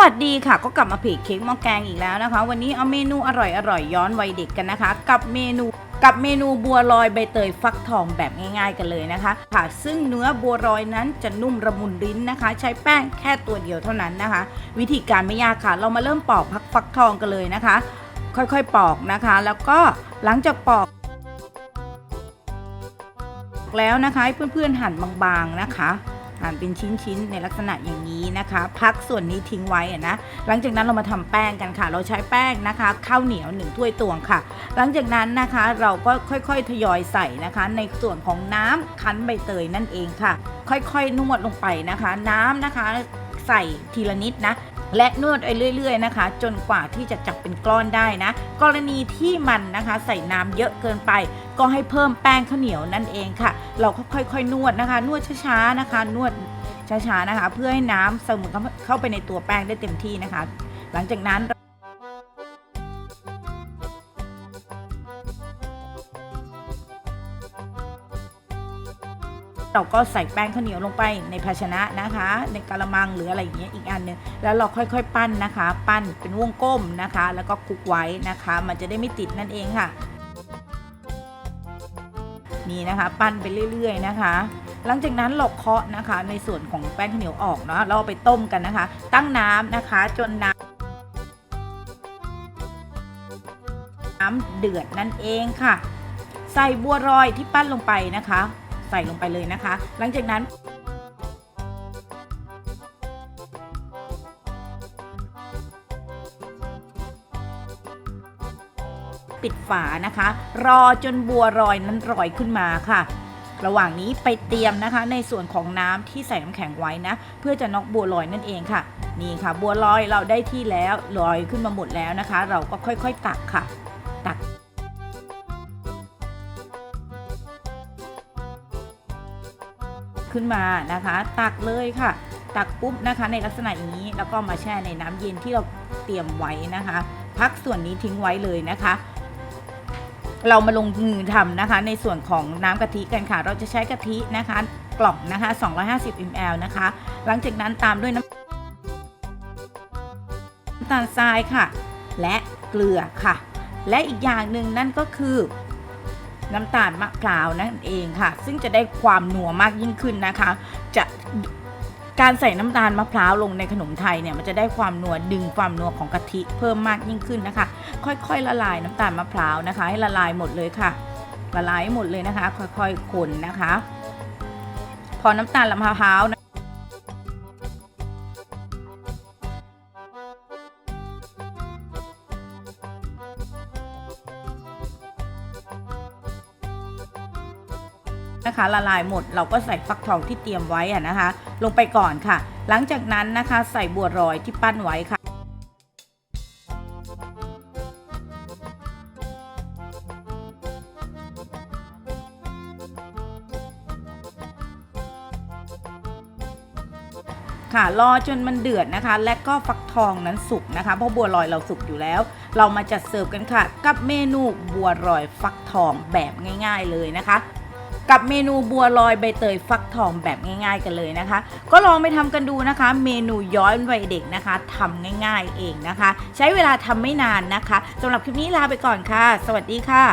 วัสดีค่ะ ก็กลับมาเพจเค้กหม้อแกงอีกแล้วนะคะ วันนี้เอาเมนูอร่อยอร่อยย้อนวัยเด็กกันนะคะ กับเมนูกับเมนูบัวลอยใบเตยฟักทองแบบง่ายๆกันเลยนะคะค่ะ ซึ่งเนื้อบัวลอยนั้นจะนุ่มระมุนลิ้นนะคะ ใช้แป้งแค่ตัวเดียวเท่านั้นนะคะ วิธีการไม่ยากค่ะ เรามาเริ่มปอกพักฟักทองกันเลยนะคะ ค่อยๆปอกนะคะ แล้วก็หลังจากปอกแล้วนะคะให้เพื่อนๆหั่นบางๆนะคะ หั่นเป็นชิ้นๆในลักษณะอย่างนี้นะคะ พักส่วนนี้ทิ้งไว้นะหลังจากนั้นเรามาทำแป้งกันค่ะ เราใช้แป้งนะคะ ข้าวเหนียวหนึ่งถ้วยตวงค่ะ หลังจากนั้นนะคะเราก็ค่อยๆทยอยใส่นะคะ ในส่วนของน้ำคั้นใบเตยนั่นเองค่ะ ค่อยๆนวดลงไปนะคะ น้ำนะคะใส่ทีละนิดนะ และนวดไปเรื่อย ๆ นะคะ จนกว่าที่จะจับเป็นก้อนได้นะ กรณีที่มันนะคะใส่น้ำเยอะเกินไป ก็ให้เพิ่มแป้งข้าวเหนียวนั่นเองค่ะ เราก็ค่อยๆ นวดนะคะ นวดช้าๆนะคะ นวดช้าๆนะคะ เพื่อให้น้ำซึมเข้าไปในตัวแป้งได้เต็มที่นะคะ หลังจากนั้น เราก็ใส่แป้งข้าวเหนียวลงไปในภาชนะนะคะ ในกระมังหรืออะไรอย่างเงี้ยอีกอันหนึงแล้วเราค่อยๆปั้นนะคะ ปั้นเป็นวงกลมนะคะ แล้วก็คลุกไว้นะคะ มันจะได้ไม่ติดนั่นเองค่ะ นี่นะคะ ปั้นไปเรื่อย ๆ นะคะหลังจากนั้นเราเคาะนะคะในส่วนของแป้งข้าวเหนียวออกเนาะเราไปต้มกันนะคะ ตั้งน้ำนะคะจนน้ำน้ำเดือดนั่นเองค่ะ ใส่บัวรอยที่ปั้นลงไปนะคะ ใส่ลงไปเลยนะคะ หลังจากนั้นปิดฝานะคะ รอจนบัวรอยนั้นลอยขึ้นมาค่ะ ระหว่างนี้ไปเตรียมนะคะ ในส่วนของน้ำที่ใส่น้ำแข็งไว้นะ เพื่อจะน็อกบัวลอยนั่นเองค่ะ นี่ค่ะ บัวลอยเราได้ที่แล้วลอยขึ้นมาหมดแล้วนะคะ เราก็ค่อยๆตักค่ะ ตัก ขึ้นมานะคะ ตักเลยค่ะ ตักปุ๊บนะคะ ในลักษณะอย่างนี้แล้วก็มาแช่ในน้ำเย็นที่เราเตรียมไว้นะคะ พักส่วนนี้ทิ้งไว้เลยนะคะ เรามาลงมือทำนะคะ ในส่วนของน้ำกะทิกันค่ะ เราจะใช้กะทินะคะ กล่องนะคะ 250 ml นะคะ หลังจากนั้นตามด้วยน้ำน้ำตาลทรายค่ะ และเกลือค่ะ และอีกอย่างหนึ่งนั่นก็คือ น้ำตาลมะพร้าวนั่นเองค่ะ ซึ่งจะได้ความนัวมากยิ่งขึ้นนะคะ จะการใส่น้ำตาลมะพร้าวลงในขนมไทยเนี่ยมันจะได้ความนัวดึงความนัวของกะทิเพิ่มมากยิ่งขึ้นนะคะ ค่อยๆ ละลายน้ำตาลมะพร้าวนะคะ ให้ละลายหมดเลยค่ะ ละลายให้หมดเลยนะคะ ค่อยๆคนนะคะ พอน้ำตาลมะพร้าว นะคะ ละลายหมดเราก็ใส่ฟักทองที่เตรียมไว้อะนะคะ ลงไปก่อนค่ะ หลังจากนั้นนะคะใส่บัวรอยที่ปั้นไว้ค่ะค่ะรอจนมันเดือดนะคะ และก็ฟักทองนั้นสุกนะคะ เพราะบัวลอยเราสุกอยู่แล้ว เรามาจัดเสิร์ฟกันค่ะ กับเมนูบัวลอยฟักทองแบบง่าย ๆเลยนะคะ กับเมนูบัวลอยใบเตยฟักทองแบบง่าย ๆ กันเลยนะคะ ก็ลองไปทำกันดูนะคะ เมนูย้อนวัยเด็กนะคะทำง่าย ๆเองนะคะ ใช้เวลาทำไม่นานนะคะสำหรับคลิปนี้ลาไปก่อนค่ะ สวัสดีค่ะ